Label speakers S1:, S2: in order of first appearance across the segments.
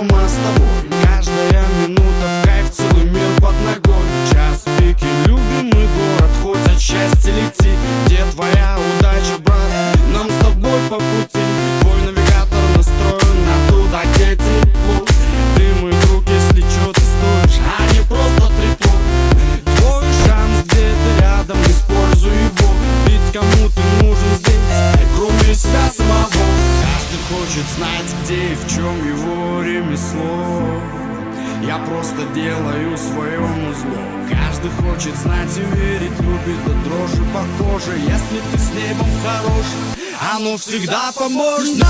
S1: ума с тобой хочет знать, где и в чем его ремесло. Я просто делаю своему зло Каждый хочет знать и верить, любит до дрожи похоже Если ты с небом хорош, оно всегда поможет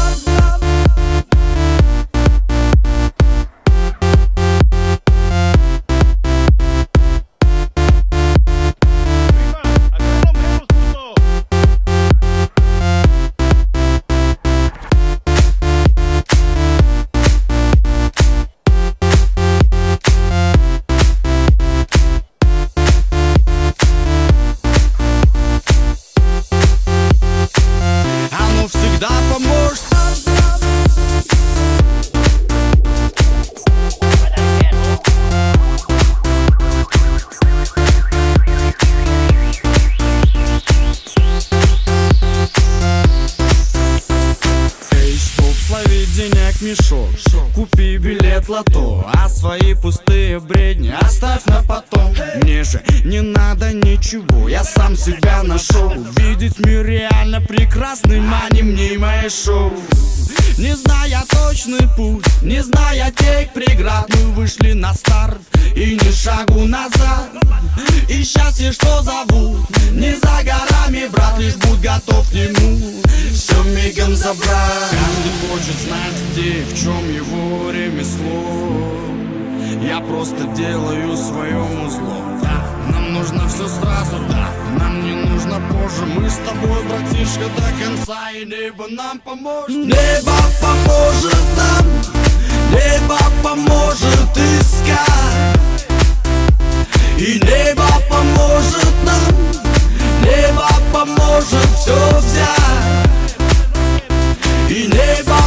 S1: мешок. Купи билет лото А свои пустые бредни оставь на потом. Мне же не надо ничего Я сам себя нашел. Видеть мир реально прекрасный и мое шоу. Не зная точный путь Не зная тех преград Мы вышли на старт И ни шагу назад. И счастье, что зовут Не за горами, брат Лишь будь готов к нему. Все мигом забрать. Каждый хочет знать, где в чем его ремесло. Я просто делаю своему зло. Да, нам нужно все сразу, да Нам не нужно позже. Мы с тобой, братишка, до конца. И небо нам поможет. Небо поможет нам labor